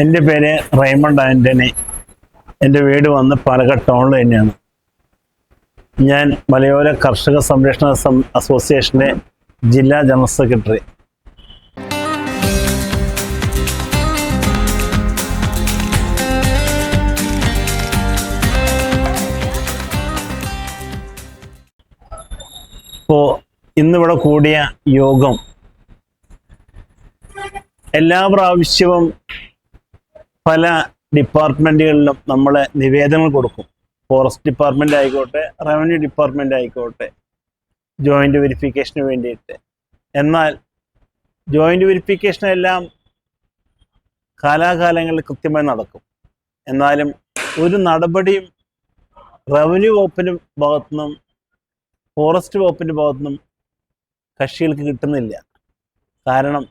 എന്റെ പേര് റൈമണ്ട് ആന്റണി എന്റെ വീട് വന്ന് പാലക്കാട് ടൗണിൽ തന്നെയാണ്. ഞാൻ മലയോര കർഷക സംരക്ഷണ അസോസിയേഷന്റെ ജില്ലാ ജനറൽ സെക്രട്ടറി. ഇപ്പോൾ ഇന്നിവിടെ കൂടിയ യോഗം. എല്ലാ പ്രാവശ്യവും പല ഡിപ്പാർട്ട്മെന്റുകളിലും നമ്മൾ നിവേദനങ്ങൾ കൊടുക്കും. ഫോറസ്റ്റ് ഡിപ്പാർട്ട്മെന്റ് ആയിക്കോട്ടെ റവന്യൂ ഡിപ്പാർട്ട്മെന്റ് ആയിക്കോട്ടെ ജോയിന്റ് വെരിഫിക്കേഷന് വേണ്ടിയിട്ട്. എന്നാൽ ജോയിന്റ് വെരിഫിക്കേഷൻ എല്ലാം കാലാകാലങ്ങളിൽ കൃത്യമായി നടക്കും. എന്നാലും ഒരു നടപടിയും റവന്യൂ വകുപ്പിന്റെ ഭാഗത്തുനിന്നും ഫോറസ്റ്റ് വകുപ്പിന്റെ ഭാഗത്തുനിന്നും കക്ഷികൾക്ക് കിട്ടുന്നില്ല. കാരണം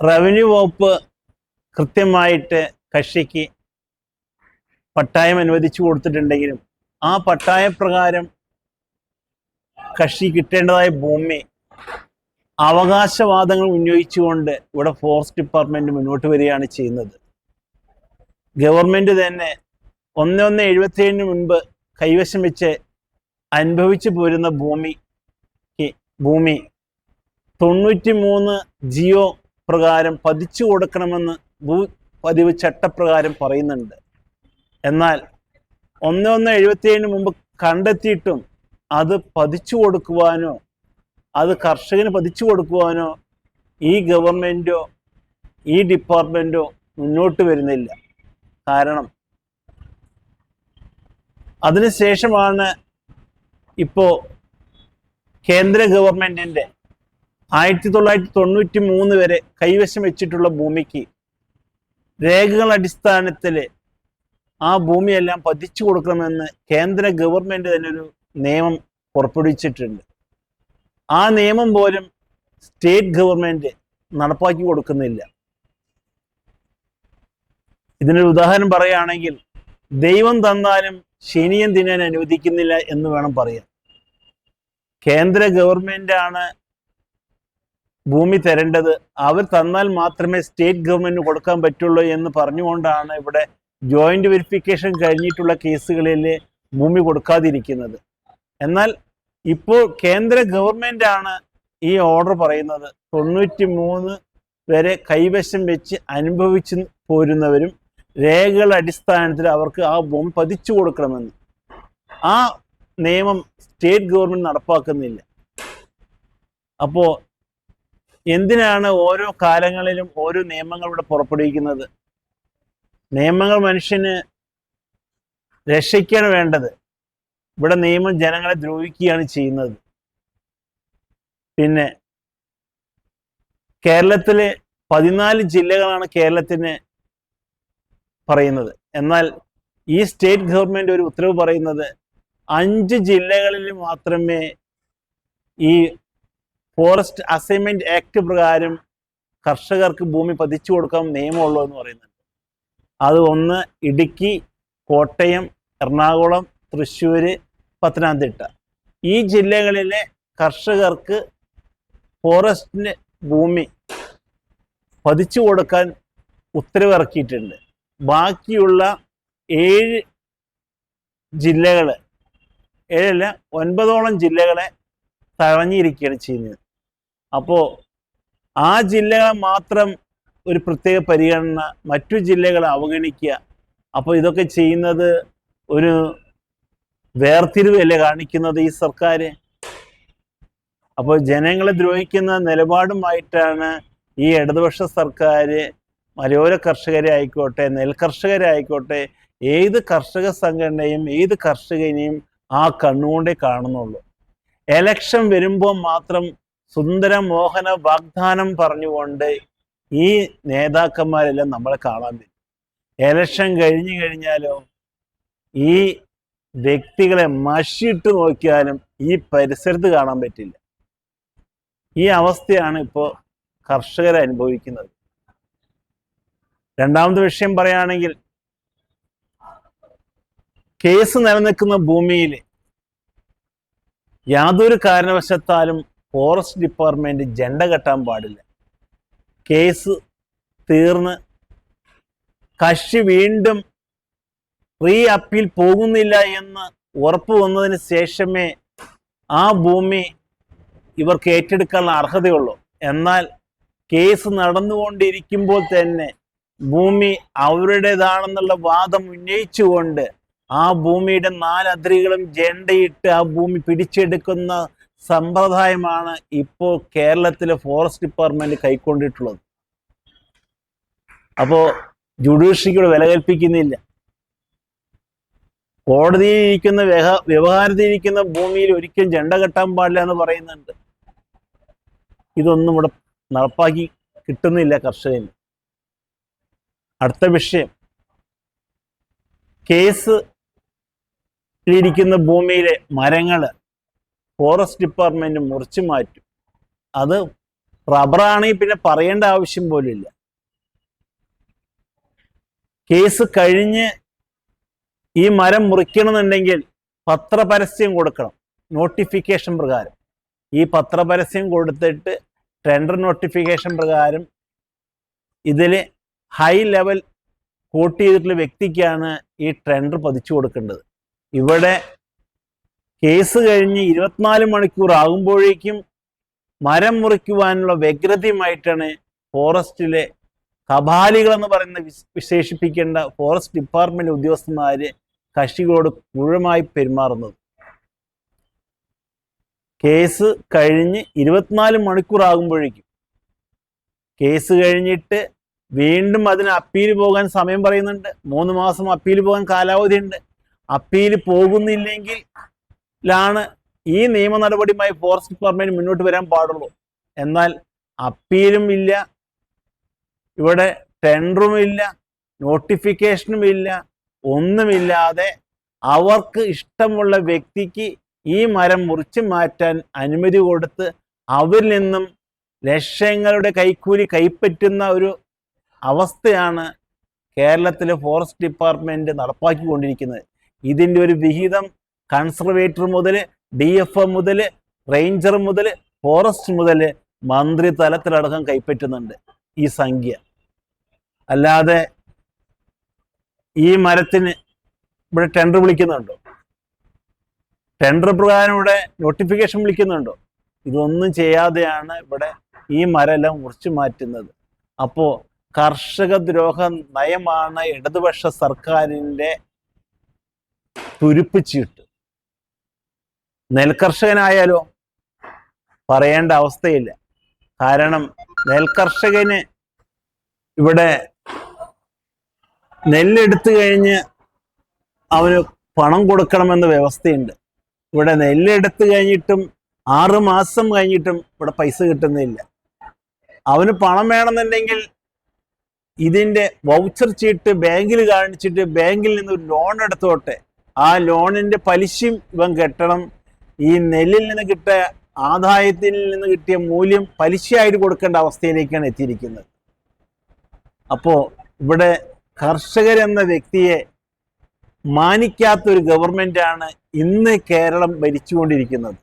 റവന്യൂ വകുപ്പ് കൃത്യമായിട്ട് കക്ഷിക്ക് പട്ടായം അനുവദിച്ചു കൊടുത്തിട്ടുണ്ടെങ്കിലും ആ പട്ടായപ്രകാരം കക്ഷി കിട്ടേണ്ടതായ ഭൂമി അവകാശവാദങ്ങൾ ഉന്നയിച്ചുകൊണ്ട് ഇവിടെ ഫോറസ്റ്റ് ഡിപ്പാർട്ട്മെന്റ് മുന്നോട്ട് വരികയാണ് ചെയ്യുന്നത്. ഗവൺമെന്റ് തന്നെ ഒന്ന് ഒന്ന് എഴുപത്തിയേഴിന് മുൻപ് കൈവശം വെച്ച് അനുഭവിച്ചു പോരുന്ന ഭൂമി ഭൂമി തൊണ്ണൂറ്റി മൂന്ന് ജിയോ പ്രകാരം പതിച്ചു കൊടുക്കണമെന്ന് ഭൂ പതിവ് ചട്ടപ്രകാരം പറയുന്നുണ്ട്. എന്നാൽ ഒന്ന് ഒന്ന് എഴുപത്തിയേഴിന് മുമ്പ് കണ്ടെത്തിയിട്ടും അത് പതിച്ചു കൊടുക്കുവാനോ അത് കർഷകന് പതിച്ചു കൊടുക്കുവാനോ ഈ ഗവൺമെന്റോ ഈ ഡിപ്പാർട്ട്മെന്റോ മുന്നോട്ട് വരുന്നില്ല. കാരണം അതിനുശേഷമാണ് ഇപ്പോൾ കേന്ദ്ര ഗവൺമെന്റിന്റെ ആയിരത്തി തൊള്ളായിരത്തി തൊണ്ണൂറ്റി മൂന്ന് വരെ കൈവശം വെച്ചിട്ടുള്ള ഭൂമിക്ക് രേഖകൾ അടിസ്ഥാനത്തിൽ ആ ഭൂമിയെല്ലാം പതിച്ചു കൊടുക്കണമെന്ന് കേന്ദ്ര ഗവൺമെന്റ് തന്നെ ഒരു നിയമം പുറപ്പെടുവിച്ചിട്ടുണ്ട്. ആ നിയമം പോലും സ്റ്റേറ്റ് ഗവൺമെന്റ് നടപ്പാക്കി കൊടുക്കുന്നില്ല. ഇതിനൊരു ഉദാഹരണം പറയുകയാണെങ്കിൽ ദൈവം തന്നാലും ശനിയും തിന്നാൻ അനുവദിക്കുന്നില്ല എന്ന് വേണം പറയാൻ. കേന്ദ്ര ഗവൺമെന്റ് ആണ് ഭൂമി തരേണ്ടത് അവർ തന്നാൽ മാത്രമേ സ്റ്റേറ്റ് ഗവൺമെന്റിന് കൊടുക്കാൻ പറ്റുള്ളൂ എന്ന് പറഞ്ഞുകൊണ്ടാണ് ഇവിടെ ജോയിന്റ് വെരിഫിക്കേഷൻ കഴിഞ്ഞിട്ടുള്ള കേസുകളിൽ ഭൂമി കൊടുക്കാതിരിക്കുന്നത്. എന്നാൽ ഇപ്പോൾ കേന്ദ്ര ഗവൺമെന്റ് ആണ് ഈ ഓർഡർ പറയുന്നത്. തൊണ്ണൂറ്റി മൂന്ന് വരെ കൈവശം വെച്ച് അനുഭവിച്ചു പോരുന്നവരും രേഖകളുടെ അടിസ്ഥാനത്തിൽ അവർക്ക് ആ ഭൂമി പതിച്ചു കൊടുക്കണമെന്ന്. ആ നിയമം സ്റ്റേറ്റ് ഗവൺമെന്റ് നടപ്പാക്കുന്നില്ല. അപ്പോൾ എന്തിനാണ് ഓരോ കാലങ്ങളിലും ഓരോ നിയമങ്ങൾ ഇവിടെ പുറപ്പെടുവിക്കുന്നത്? നിയമങ്ങൾ മനുഷ്യന് രക്ഷിക്കാണ് വേണ്ടത്. ഇവിടെ നിയമം ജനങ്ങളെ ദ്രോഹിക്കുകയാണ് ചെയ്യുന്നത്. പിന്നെ കേരളത്തിലെ പതിനാല് ജില്ലകളാണ് കേരളത്തിന് പറയുന്നത്. എന്നാൽ ഈ സ്റ്റേറ്റ് ഗവൺമെന്റ് ഒരു ഉത്തരവ് പറയുന്നത് അഞ്ച് ജില്ലകളിൽ മാത്രമേ ഈ ഫോറസ്റ്റ് അസൈൻമെന്റ് ആക്ട് പ്രകാരം കർഷകർക്ക് ഭൂമി പതിച്ചു കൊടുക്കാൻ നിയമമുള്ളൂ എന്ന് പറയുന്നുണ്ട്. അത് ഒന്ന് ഇടുക്കി കോട്ടയം എറണാകുളം തൃശ്ശൂർ പത്തനംതിട്ട. ഈ ജില്ലകളിലെ കർഷകർക്ക് ഫോറസ്റ്റിന് ഭൂമി പതിച്ചു കൊടുക്കാൻ ഉത്തരവിറക്കിയിട്ടുണ്ട്. ബാക്കിയുള്ള ഏഴ് ജില്ലകൾ ഏഴല്ല ഒൻപതോളം ജില്ലകളെ തഴഞ്ഞിരിക്കുകയാണ് ചെയ്യുന്നത്. അപ്പോൾ ആ ജില്ലകളെ മാത്രം ഒരു പ്രത്യേക പരിഗണന മറ്റു ജില്ലകളെ അവഗണിക്കുക. അപ്പോൾ ഇതൊക്കെ ചെയ്യുന്നത് ഒരു വേർതിരിവല്ലേ കാണിക്കുന്നത് ഈ സർക്കാർ അപ്പോൾ ജനങ്ങളെ ദ്രോഹിക്കുന്ന നിലപാടുമായിട്ടാണ് ഈ ഇടതുപക്ഷ സർക്കാർ മലയോര കർഷകരെ ആയിക്കോട്ടെ നെൽകർഷകരെ ആയിക്കോട്ടെ ഏത് കർഷക സംഘടനയും ഏത് കർഷകനെയും ആ കണ്ണുകൊണ്ടേ കാണുന്നുള്ളൂ. എലക്ഷൻ വരുമ്പോൾ മാത്രം സുന്ദര മോഹന വാഗ്ദാനം പറഞ്ഞുകൊണ്ട് ഈ നേതാക്കന്മാരെല്ലാം നമ്മളെ കാണാൻ പറ്റും. എലക്ഷൻ കഴിഞ്ഞു കഴിഞ്ഞാലോ ഈ വ്യക്തികളെ മഷിയിട്ട് നോക്കിയാലും ഈ പരിസരത്ത് കാണാൻ പറ്റില്ല. ഈ അവസ്ഥയാണ് ഇപ്പോൾ കർഷകർ അനുഭവിക്കുന്നത്. രണ്ടാമത്തെ വിഷയം പറയുകയാണെങ്കിൽ കേസ് നിലനിൽക്കുന്ന ഭൂമിയിൽ യാതൊരു കാരണവശത്താലും ഫോറസ്റ്റ് ഡിപ്പാർട്ട്മെന്റ് ജെണ്ട കെട്ടാൻ പാടില്ല. കേസ് തീർന്ന് കക്ഷി വീണ്ടും റീ അപ്പീൽ പോകുന്നില്ല എന്ന് ഉറപ്പ് വന്നതിന് ശേഷമേ ആ ഭൂമി ഇവർക്ക് ഏറ്റെടുക്കാനുള്ള അർഹതയുള്ളൂ. എന്നാൽ കേസ് നടന്നുകൊണ്ടിരിക്കുമ്പോൾ തന്നെ ഭൂമി അവരുടേതാണെന്നുള്ള വാദം ഉന്നയിച്ചുകൊണ്ട് ആ ഭൂമിയുടെ നാലതിരുകളും ജെണ്ടയിട്ട് ആ ഭൂമി പിടിച്ചെടുക്കുന്ന സമ്പ്രദായമാണ് ഇപ്പോൾ കേരളത്തിലെ ഫോറസ്റ്റ് ഡിപ്പാർട്ട്മെന്റ് കൈക്കൊണ്ടിട്ടുള്ളത്. അപ്പോൾ ജുഡീഷ്യറിക്ക് വില കൽപ്പിക്കുന്നില്ല. കോടതിയിൽ ഇരിക്കുന്ന വ്യവ വ്യവഹാരത്തിൽ ഇരിക്കുന്ന ഭൂമിയിൽ ഒരിക്കലും ജണ്ട കെട്ടാൻ പാടില്ല എന്ന് പറയുന്നുണ്ട്. ഇതൊന്നും ഇവിടെ നടപ്പാക്കി കിട്ടുന്നില്ല കർഷകന്. അടുത്ത വിഷയം. കേസ് ഇരിക്കുന്ന ഭൂമിയിലെ മരങ്ങൾ ഫോറസ്റ്റ് ഡിപ്പാർട്ട്മെന്റ് മുറിച്ചു മാറ്റും. അത് റബ്ബറാണെങ്കിൽ പിന്നെ പറയേണ്ട ആവശ്യം പോലില്ല കേസ് കഴിഞ്ഞ് ഈ മരം മുറിക്കണമെന്നുണ്ടെങ്കിൽ പത്രപരസ്യം കൊടുക്കണം. നോട്ടിഫിക്കേഷൻ പ്രകാരം. ഈ പത്രപരസ്യം കൊടുത്തിട്ട് ടെൻഡർ നോട്ടിഫിക്കേഷൻ പ്രകാരം ഇതിൽ ഹൈ ലെവൽ കോട്ട് ചെയ്തിട്ടുള്ള വ്യക്തിക്കാണ് ഈ ടെൻഡർ പതിച്ചു കൊടുക്കേണ്ടത്. ഇവിടെ കേസ് കഴിഞ്ഞ് ഇരുപത്തിനാല് മണിക്കൂർ ആകുമ്പോഴേക്കും മരം മുറിക്കുവാനുള്ള വ്യഗ്രതയുമായിട്ടാണ് ഫോറസ്റ്റിലെ കപാലികൾ എന്ന് പറയുന്ന വിശേഷിപ്പിക്കേണ്ട ഫോറസ്റ്റ് ഡിപ്പാർട്ട്മെന്റ് ഉദ്യോഗസ്ഥന്മാര് കക്ഷികളോട് ക്രൂരമായി പെരുമാറുന്നത്. കേസ് കഴിഞ്ഞ് ഇരുപത്തിനാല് മണിക്കൂർ ആകുമ്പോഴേക്കും കേസ് കഴിഞ്ഞിട്ട് വീണ്ടും അതിന് അപ്പീൽ പോകാൻ സമയം പറയുന്നുണ്ട്. മൂന്ന് മാസം അപ്പീൽ പോകാൻ കാലാവധിയുണ്ട്. അപ്പീൽ പോകുന്നില്ലെങ്കിൽ ലാണ് ഈ നിയമ നടപടിയുമായി ഫോറസ്റ്റ് ഡിപ്പാർട്ട്മെന്റ് മുന്നോട്ട് വരാൻ പാടുള്ളൂ. എന്നാൽ അപ്പീലും ഇല്ല. ഇവിടെ ടെൻഡറും ഇല്ല. നോട്ടിഫിക്കേഷനും ഇല്ല. ഒന്നുമില്ലാതെ അവർക്ക് ഇഷ്ടമുള്ള വ്യക്തിക്ക് ഈ മരം മുറിച്ചു മാറ്റാൻ അനുമതി കൊടുത്ത് അവരിൽ നിന്നും ലക്ഷങ്ങളുടെ കൈക്കൂലി കൈപ്പറ്റുന്ന ഒരു അവസ്ഥയാണ് കേരളത്തിലെ ഫോറസ്റ്റ് ഡിപ്പാർട്ട്മെന്റ് നടപ്പാക്കിക്കൊണ്ടിരിക്കുന്നത്. ഇതിന്റെ ഒരു വിഹിതം കൺസർവേറ്റർ മുതൽ ഡി എഫ് മുതൽ റേഞ്ചർ മുതൽ ഫോറസ്റ്റ് മുതൽ മന്ത്രി തലത്തിലടക്കം കൈപ്പറ്റുന്നുണ്ട് ഈ സംഖ്യ. അല്ലാതെ ഈ മരത്തിന് ഇവിടെ ടെൻഡർ വിളിക്കുന്നുണ്ടോ? ടെൻഡർ പ്രകാരം ഇവിടെ നോട്ടിഫിക്കേഷൻ വിളിക്കുന്നുണ്ടോ? ഇതൊന്നും ചെയ്യാതെയാണ് ഇവിടെ ഈ മരമെല്ലാം മുറിച്ചു മാറ്റുന്നത്. അപ്പോൾ കർഷക ദ്രോഹ നയമാണ് ഇടതുപക്ഷ സർക്കാരിന്റെ തുരുപ്പ് ചീട്ട്. നെൽകർഷകനായാലോ പറയേണ്ട അവസ്ഥയില്ല. കാരണം നെൽകർഷകന് ഇവിടെ നെല്ലെടുത്തു കഴിഞ്ഞ് അവന് പണം കൊടുക്കണമെന്ന വ്യവസ്ഥയുണ്ട്. ഇവിടെ നെല്ലെടുത്തു കഴിഞ്ഞിട്ടും ആറ് മാസം കഴിഞ്ഞിട്ടും ഇവിടെ പൈസ കിട്ടുന്നില്ല. അവന് പണം വേണമെന്നുണ്ടെങ്കിൽ ഇതിന്റെ വൗച്ചർ ചീട്ട് ബാങ്കിൽ കാണിച്ചിട്ട് ബാങ്കിൽ നിന്ന് ലോൺ എടുത്തോട്ടെ. ആ ലോണിന്റെ പലിശയും ഇവൻ കെട്ടണം. ഈ നെല്ലിൽ നിന്ന് കിട്ടിയ ആദായത്തിൽ നിന്ന് കിട്ടിയ മൂല്യം പലിശയായിട്ട് കൊടുക്കേണ്ട അവസ്ഥയിലേക്കാണ് എത്തിയിരിക്കുന്നത്. അപ്പോ ഇവിടെ കർഷകർ എന്ന വ്യക്തിയെ മാനിക്കാത്ത ഒരു ഗവൺമെന്റാണ് ഇന്ന് കേരളം ഭരിച്ചുകൊണ്ടിരിക്കുന്നത്.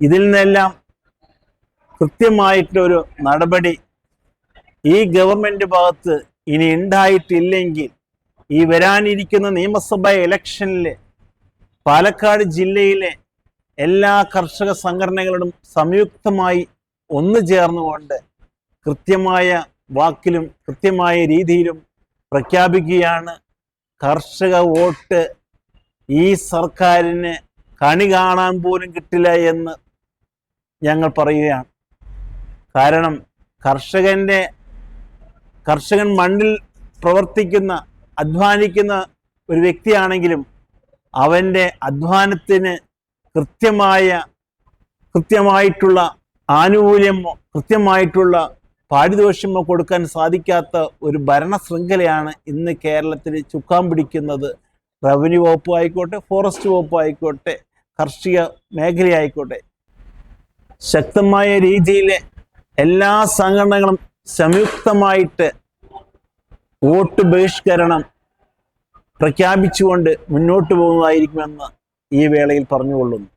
ഇതിൽ നിന്നെല്ലാം കൃത്യമായിട്ടൊരു നടപടി ഈ ഗവൺമെന്റ് ഭാഗത്ത് ഇനി ഉണ്ടായിട്ടില്ലെങ്കിൽ ഈ വരാനിരിക്കുന്ന നിയമസഭാ ഇലക്ഷനിൽ പാലക്കാട് ജില്ലയിലെ എല്ലാ കർഷക സംഘടനകളും സംയുക്തമായി ഒന്നു ചേർന്നുകൊണ്ട് കൃത്യമായ വാക്കിലും കൃത്യമായ രീതിയിലും പ്രഖ്യാപിക്കുകയാണ് കർഷക വോട്ട് ഈ സർക്കാരിന് കണി കാണാൻ പോലും കിട്ടില്ല എന്ന് ഞങ്ങൾ പറയുകയാണ്. കാരണം കർഷകന്റെ കർഷകൻ മണ്ണിൽ പ്രവർത്തിക്കുന്ന അധ്വാനിക്കുന്ന ഒരു വ്യക്തിയാണെങ്കിലും അവന്റെ അധ്വാനത്തിന് കൃത്യമായ കൃത്യമായിട്ടുള്ള ആനുകൂല്യമോ കൃത്യമായിട്ടുള്ള പാരിതോഷമോ കൊടുക്കാൻ സാധിക്കാത്ത ഒരു ഭരണ ശൃംഖലയാണ് ഇന്ന് കേരളത്തിൽ ചുക്കാൻ പിടിക്കുന്നത്. റവന്യൂ വകുപ്പ് ആയിക്കോട്ടെ ഫോറസ്റ്റ് വകുപ്പ് ആയിക്കോട്ടെ കാർഷിക മേഖലയായിക്കോട്ടെ ശക്തമായ രീതിയിൽ എല്ലാ സംഘടനകളും സംയുക്തമായിട്ട് വോട്ട് ബഹിഷ്കരണം പ്രഖ്യാപിച്ചുകൊണ്ട് മുന്നോട്ട് പോകുന്നതായിരിക്കുമെന്ന് ഈ വേളയിൽ പറഞ്ഞുകൊള്ളുന്നു.